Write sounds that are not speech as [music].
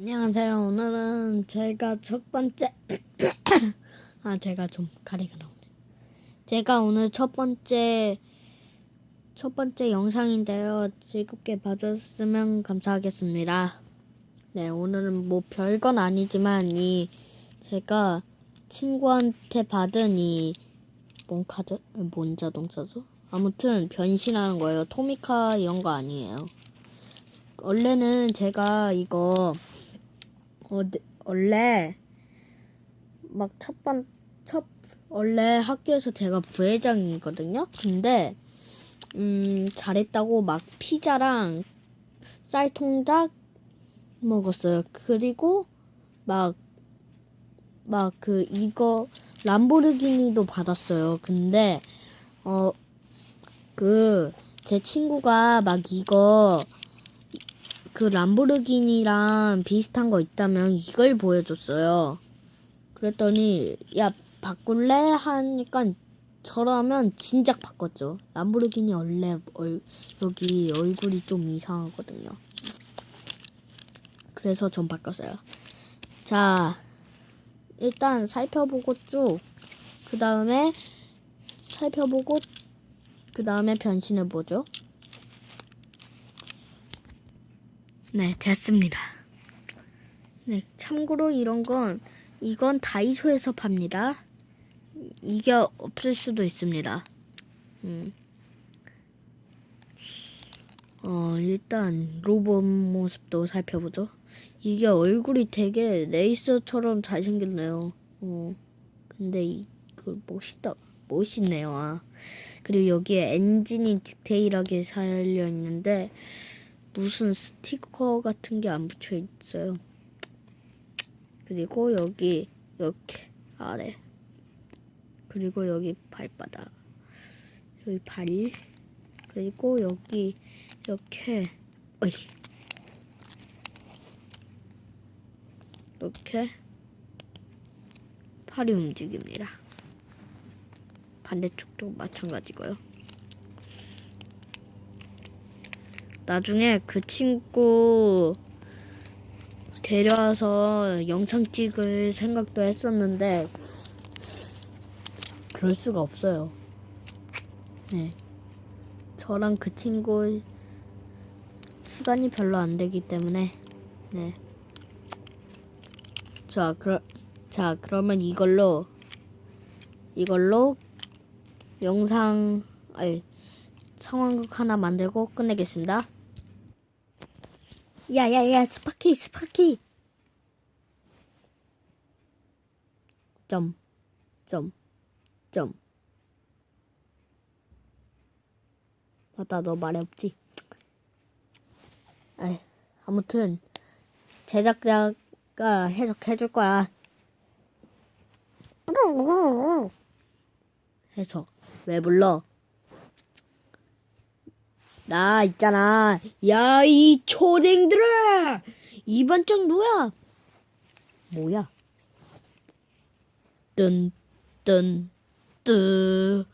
안녕하세요. 오늘은 제가 첫 번째 [coughs] 아 제가 좀 가리가 나오네. 제가 오늘 첫 번째 첫 번째 영상인데요. 즐겁게 봐줬으면 감사하겠습니다. 네, 오늘은 뭐 별건 아니지만 이 제가 친구한테 받은 이 뭔 카드 뭔 자동차죠? 아무튼 변신하는 거예요. 토미카 이런 거 아니에요. 원래는 제가 이거 어, 네, 원래 막첫 번, 첫, 원래 학교에서 제가 부회장이거든요? 근데, 음, 잘했다고 막 피자랑 쌀통닭 먹었어요. 그리고 막, 막 그, 이거, 람보르기니도 받았어요. 근데, 어, 그, 제 친구가 막 이거, 그 람보르기니랑 비슷한 거 있다면 이걸 보여줬어요. 그랬더니 야 바꿀래 하니까 저라면 진작 바꿨죠. 람보르기니 원래 얼, 여기 얼굴이 좀 이상하거든요. 그래서 전 바꿨어요. 자 일단 살펴보고 쭉 그 다음에 살펴보고 그 다음에 변신해 보죠. 네, 됐습니다. 네, 참고로 이런 건 이건 다이소에서 팝니다. 이게 없을 수도 있습니다. 음. 어, 일단 로봇 모습도 살펴보죠. 이게 얼굴이 되게 레이서처럼 잘생겼네요. 어. 근데 이거 멋있다. 멋있네요. 아. 그리고 여기에 엔진이 디테일하게 살려 있는데 무슨 스티커 같은 게 안 붙여 있어요. 그리고 여기 이렇게 아래 그리고 여기 발바닥 여기 발 그리고 여기 이렇게 어이 이렇게 팔이 움직입니다. 반대쪽도 마찬가지고요. 나중에 그 친구 데려와서 영상 찍을 생각도 했었는데 그럴 수가 없어요. 네. 저랑 그 친구 시간이 별로 안 되기 때문에 네. 자, 그러 자, 그러면 이걸로 이걸로 영상 아니 상황극 하나 만들고 끝내겠습니다. 야야야 스파키 스파키 점 점, 점. 맞다, 너 말이 없지? 아이, 아무튼, 제작자가 해석해줄 거야. 해석. 왜 불러? 나 있잖아. 야, 이 초딩들아! 이번 장 누야? 뭐야? 뜬, 뜬, 뜨.